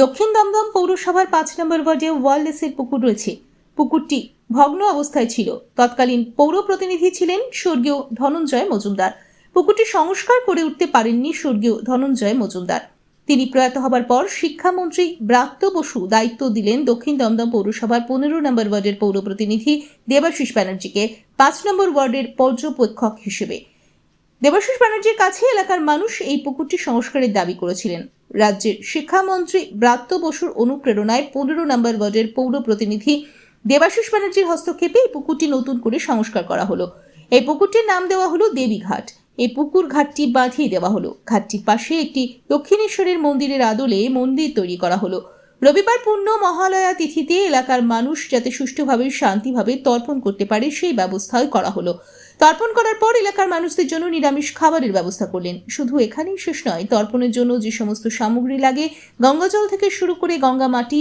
দক্ষিণ দমদম পৌরসভার পাঁচ নম্বর ওয়ার্ডে ওয়ারলেসের পুকুর রয়েছে। পুকুরটি ভগ্ন অবস্থায় ছিল। তৎকালীন পৌর প্রতিনিধি ছিলেন স্বর্গীয় ধনঞ্জয় মজুমদার। পুকুরটি সংস্কার করে উঠতে পারেননি স্বর্গীয় ধনঞ্জয় মজুমদার। তিনি প্রয়াত হবার পর শিক্ষামন্ত্রী ব্রাত্য বসু দায়িত্ব দিলেন দক্ষিণ দমদম পৌরসভার পনেরো নম্বর ওয়ার্ডের পৌর প্রতিনিধি দেবাশিস ব্যানার্জিকে, পাঁচ নম্বর ওয়ার্ডের পর্যবেক্ষক হিসেবে। দেবাশিস ব্যানার্জির কাছে এলাকার মানুষ এই পুকুরটি সংস্কারের দাবি করেছিলেন। রাজ্যের শিক্ষামন্ত্রী ব্রাত্য বসুর অনুপ্রেরণায় পনেরো নম্বর ওয়ার্ডের পৌর প্রতিনিধি দেবাশিস ব্যানার্জির হস্তক্ষেপে এই পুকুরটি নতুন করে সংস্কার করা হলো। এই পুকুরটির নাম দেওয়া হলো দেবীঘাট। এই পুকুর ঘাটটি বাঁধিয়ে দেওয়া হলো। ঘাটটির পাশে একটি দক্ষিণেশ্বরের মন্দিরের আদলে মন্দির তৈরি করা হলো। রবিবার পূর্ণ মহালয়া তিথিতে এলাকার মানুষ যাতে সুষ্ঠুভাবে, শান্তিভাবে তর্পণ করতে পারে সেই ব্যবস্থাই করা হলো। তর্পণ করার পর এলাকার মানুষদের জন্য নিরামিষ খাবারের ব্যবস্থা করলেন। শুধু এখানেই শেষ নয়, তর্পণের জন্য যে সমস্ত সামগ্রী লাগে গঙ্গাজল থেকে শুরু করে গঙ্গা মাটি,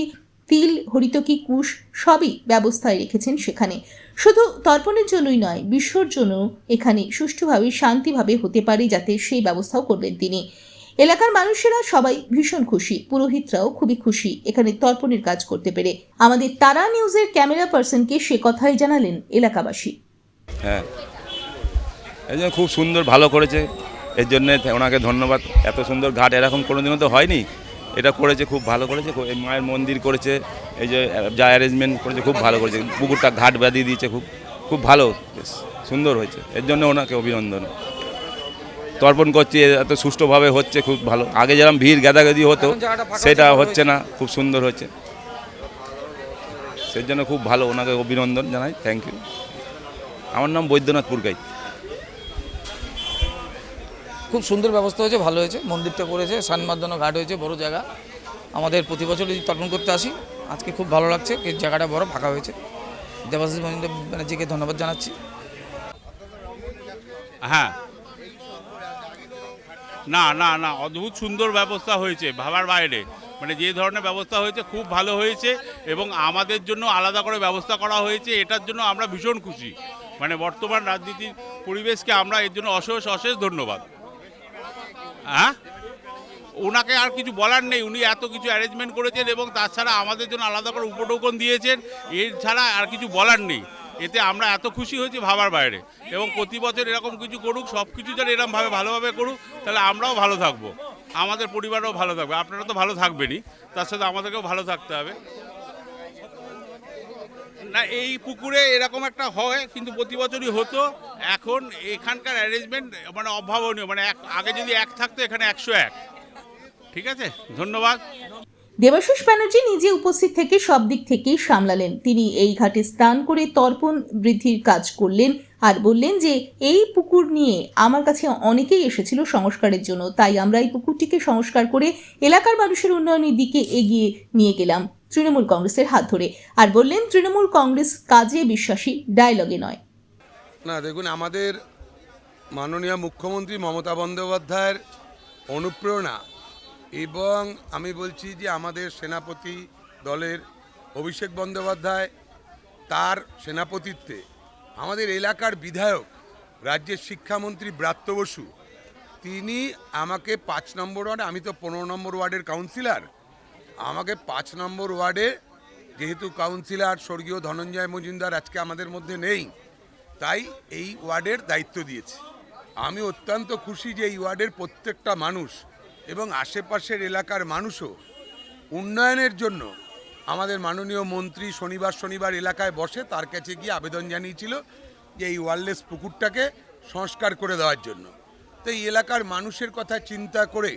তিল, হরিতকি, কুশ, সবই ব্যবস্থায় রেখেছেন সেখানে। শুধু তর্পণের জন্যই নয়, বিশ্বর জন্য এখানে সুষ্ঠুভাবে, শান্তিভাবে হতে পারে যাতে সেই ব্যবস্থাও করবেন তিনি। এলাকার মানুষেরা সবাই ভীষণ খুশি, পুরোহিতরাও খুবই খুশি এখানে তর্পণের কাজ করতে পেরে। আমাদের তারা নিউজের ক্যামেরা পার্সনকে সে কথাই জানালেন এলাকাবাসী। হ্যাঁ এই জন্য খুব সুন্দর ভালো করেছে। এর জন্যে ওনাকে ধন্যবাদ। এত সুন্দর ঘাট এরকম কোনোদিনও তো হয়নি। এটা করেছে খুব ভালো করেছে। এই মায়ের মন্দির করেছে। এই যে যা অ্যারেঞ্জমেন্ট করেছে খুব ভালো করেছে। পুকুরটা ঘাট বাঁধিয়ে দিয়েছে খুব খুব ভালো। বেশ সুন্দর হয়েছে। এর জন্য ওনাকে অভিনন্দন। তর্পণ করছে এত সুষ্ঠুভাবে হচ্ছে খুব ভালো। আগে যেরকম ভিড় গাদাগাদি হতো সেটা হচ্ছে না। খুব সুন্দর হচ্ছে সেই জন্য খুব ভালো। ওনাকে অভিনন্দন জানাই। থ্যাংক ইউ আমার নাম বৈদ্যনাথ পুরকাই খুব সুন্দর ব্যবস্থা হয়েছে, ভালো হয়েছে। মন্দিরটা করেছে, সানমার্দনা ঘাট হয়েছে, বড় জায়গা। আমাদের প্রতি বছর তর্পণ করতে আসি। আজকে খুব ভালো লাগছে কি জায়গাটা বড় ফাঁকা হয়েছে। দেবাশিস মহিন্দ্র ব্যানার্জিকে ধন্যবাদ জানাচ্ছি। হ্যাঁ। না না না, অদ্ভুত সুন্দর ব্যবস্থা হয়েছে, ভাবার বাইরে। মানে যে ধরনের ব্যবস্থা হয়েছে, খুব ভালো হয়েছে এবং আমাদের জন্য আলাদা করে ব্যবস্থা করা হয়েছে, এটার জন্য আমরা ভীষণ খুশি। মানে বর্তমান রাজনীতির পরিবেশকে আমরা এর জন্য অশেষ অশেষ ধন্যবাদ। হ্যাঁ? ওনাকে আর কিছু বলার নেই, উনি এত কিছু অ্যারেঞ্জমেন্ট করেছেন এবং তাছাড়া আমাদের জন্য আলাদা করে উপটোকন দিয়েছেন, এর ছাড়া আর কিছু বলার নেই। এতে আমরা এত খুশি হয়েছি ভাবার বাইরে। এবং প্রতি বছর এরকম কিছু করুক, সব কিছু যেন এরকমভাবে ভালোভাবে করুক, তাহলে আমরাও ভালো থাকব। আমাদের পরিবারও ভালো থাকবে। আপনারা তো ভালো থাকবেনই, তার সাথে আমাদেরকেও ভালো থাকতে হবে। না, এই পুকুরে এরকম একটা হয়, কিন্তু প্রতি বছরই হতো। এখন এখানকার অ্যারেঞ্জমেন্ট মানে অভাবনীয় মানে এক, আগে যদি এক থাকতো, এখানে একশো এক। ঠিক আছে? ধন্যবাদ। দেবাশিস ব্যানার্জি নিজে উপস্থিত থেকে সব দিক থেকেই সামলালেন। তিনি এই ঘাটে স্নান করে তর্পণ বৃদ্ধির কাজ করলেন আর বললেন যে, এই পুকুর নিয়ে আমার কাছে অনেকেই এসেছিল সংস্কারের জন্য। তাই আমরা এই পুকুরটিকে সংস্কার করে এলাকার মানুষের উন্নয়নের দিকে এগিয়ে নিয়ে গেলাম। তৃণমূল কংগ্রেসের হাত ধরে। আর বললেন, তৃণমূল কংগ্রেস কাজে বিশ্বাসী, ডায়লগে নয়। না, দেখুন, আমাদের মাননীয় মুখ্যমন্ত্রী মমতা বন্দ্যোপাধ্যায়ের অনুপ্রেরণা এবং আমি বলছি যে আমাদের সেনাপতি দলের অভিষেক বন্দ্যোপাধ্যায়, তার সেনাপতিত্বে আমাদের এলাকার বিধায়ক, রাজ্যের শিক্ষামন্ত্রী ব্রাত্য বসু, তিনি আমাকে পাঁচ নম্বর ওয়ার্ডে, আমি তো পনেরো নম্বর ওয়ার্ডের কাউন্সিলর আমাকে পাঁচ নম্বর ওয়ার্ডে, যেহেতু কাউন্সিলর স্বর্গীয় ধনঞ্জয় মজুমদার আজকে আমাদের মধ্যে নেই, তাই এই ওয়ার্ডের দায়িত্ব দিয়েছে। আমি অত্যন্ত খুশি যে এই ওয়ার্ডের প্রত্যেকটা মানুষ এবং আশেপাশের এলাকার মানুষও উন্নয়নের জন্য আমাদের মাননীয় মন্ত্রী শনিবার শনিবার এলাকায় বসে তার কাছে গিয়ে আবেদন জানিয়েছিল যে এই ওয়ারলেস পুকুরটাকে সংস্কার করে দেওয়ার জন্য। তো এই এলাকার মানুষের কথা চিন্তা করে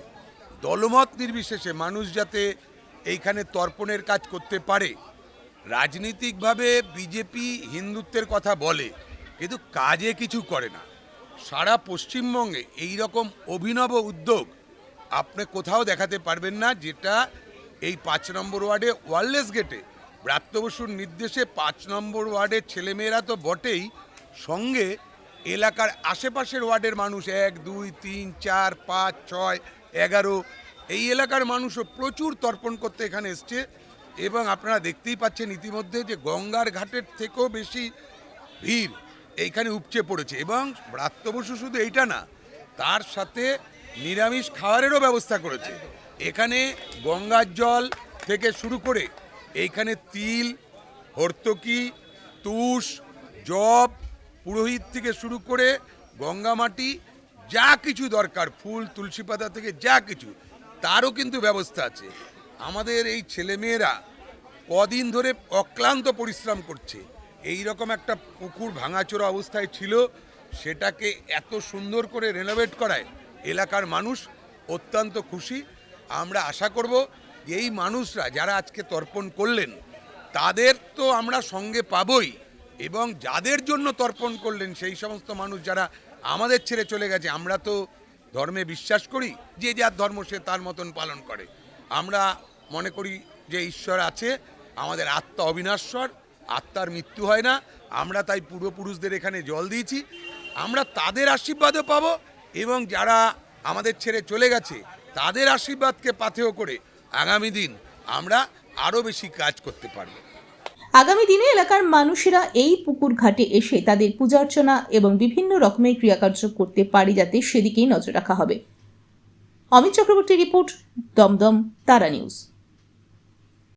দলমত নির্বিশেষে মানুষ যাতে এইখানে তর্পণের কাজ করতে পারে। রাজনীতিকভাবে বিজেপি হিন্দুত্বের কথা বলে, কিন্তু কাজে কিছু করে না। সারা পশ্চিমবঙ্গে এই রকম অভিনব উদ্যোগ আপনি কোথাও দেখাতে পারবেন না, যেটা এই পাঁচ নম্বর ওয়ার্ডে ওয়ারলেস গেটে। ব্রাত্য বসুর নির্দেশে পাঁচ নম্বর ওয়ার্ডের ছেলেমেয়েরা তো বটেই, সঙ্গে এলাকার আশেপাশের ওয়ার্ডের মানুষ এক, দুই, তিন, চার, পাঁচ, ছয়, এগারো এই এলাকার মানুষও প্রচুর তর্পণ করতে এখানে এসছে এবং আপনারা দেখতেই পাচ্ছেন ইতিমধ্যে যে গঙ্গার ঘাটের থেকেও বেশি ভিড় এইখানে উপচে পড়েছে এবং ব্রাত্য বসু শুধু এইটা না, তার সাথে নিরামিষ খাবারেরও ব্যবস্থা করেছে। এখানে গঙ্গার জল থেকে শুরু করে এইখানে তিল, হর্তকি, তুষ জব পুরোহিত থেকে শুরু করে গঙ্গামাটি যা কিছু দরকার, ফুল, তুলসী পাতা থেকে যা কিছু। তারও কিন্তু ব্যবস্থা আছে। আমাদের এই ছেলেমেয়েরা কদিন ধরে অক্লান্ত পরিশ্রম করছে। এই রকম একটা পুকুর ভাঙাচোরা অবস্থায় ছিল, সেটাকে এত সুন্দর করে রেনোভেট করায় এলাকার মানুষ অত্যন্ত খুশি। আমরা আশা করব এই মানুষরা যারা আজকে তর্পণ করলেন, তাদের তো আমরা সঙ্গে পাবই এবং যাদের জন্য তর্পণ করলেন সেই সমস্ত মানুষ যারা আমাদের ছেড়ে চলে গেছে, আমরা তো ধর্মে বিশ্বাস করি, যে যার ধর্ম সে তার মতন পালন করে। আমরা মনে করি যে ঈশ্বর আছে, আমাদের আত্মা অবিনাশ্বর, আত্মার মৃত্যু হয় না, আমরা তাই পূর্বপুরুষদের এখানে জল দিয়েছি। আমরা তাদের আশীর্বাদও পাবো এবং যারা আমাদের ছেড়ে চলে গেছে, তাদের আশীর্বাদকে পাথেয় করে আগামী দিন আমরা আরও বেশি কাজ করতে পারব। আগামী দিনে এলাকার মানুষেরা এই পুকুর ঘাটে এসে তাদের পূজা অর্চনা এবং বিভিন্ন রকমের ক্রিয়াকার্য করতে পারে যাতে সেদিকেই নজর রাখা হবে। অমিত চক্রবর্তী রিপোর্ট, দমদম, তারা নিউজ।